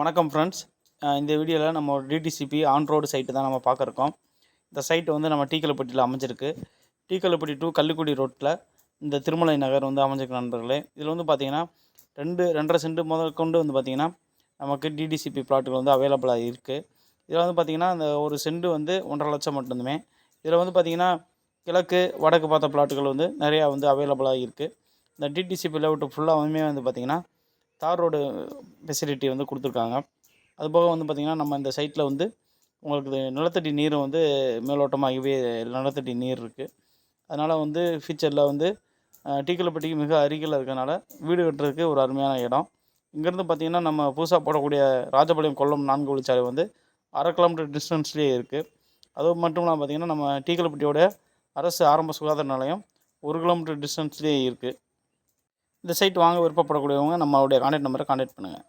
வணக்கம் ஃப்ரெண்ட்ஸ் இந்த வீடியோவில் நம்ம ஒரு டிடிசிபி ஆன் ரோடு சைட்டு தான் நம்ம பார்க்குறோம். இந்த சைட்டு வந்து நம்ம டீக்கலப்பட்டியில் அமைஞ்சிருக்கு. டீக்கலப்பட்டி டூ கள்ளிக்குடி ரோட்டில் இந்த திருமலை நகர் வந்து அமைஞ்சிருக்கு நண்பர்களே. இதில் வந்து பார்த்திங்கன்னா ரெண்டு ரெண்டரை சென்ட் முதல் கொண்டு வந்து பார்த்தீங்கன்னா நமக்கு டிடிசிபி பிளாட்டுகள் வந்து அவைலபிளாக இருக்குது இதில் வந்து பார்த்திங்கன்னா இந்த ஒரு சென்ட் வந்து ஒன்றரை லட்சம் மட்டுமே இதில் வந்து பார்த்திங்கன்னா கிழக்கு வடக்கு பார்த்த பிளாட்டுகள் வந்து நிறையா வந்து அவைலபிளாக இருக்குது இந்த டிடிசிபி லேஅவுட் ஃபுல்லாகவுமே வந்து பார்த்திங்கன்னா தார் ரோடு ஃபெசிலிட்டி வந்து கொடுத்துருக்காங்க. அதுபோக வந்து பார்த்திங்கன்னா நம்ம இந்த சைட்டில் வந்து உங்களுக்கு நிலத்தடி நீர் வந்து மேலோட்டமாகவே நிலத்தடி நீர் இருக்குது அதனால் வந்து ஃபியூச்சரில் வந்து டீக்கலப்பட்டிக்கு மிக அருகில் இருக்கிறனால வீடு கட்டுறதுக்கு ஒரு அருமையான இடம். இங்கேருந்து பார்த்திங்கன்னா நம்ம புதுசாக போடக்கூடிய ராஜபாளையம் கொல்லம் நான்கு வழிச்சாலை வந்து அரை கிலோமீட்டர் டிஸ்டன்ஸ்லேயே இருக்குது அது மட்டும் இல்லாமல் பார்த்திங்கன்னா நம்ம டீக்கலப்பட்டியோட அரசு ஆரம்ப சுகாதார நிலையம் ஒரு கிலோமீட்டர் டிஸ்டன்ஸ்லேயே இருக்குது இந்த சைட் வாங்க விருப்பப்படக்கூடியவங்க நம்மளுடைய கான்டாக்ட் நம்பரை கான்டாக்ட் பண்ணுங்கள்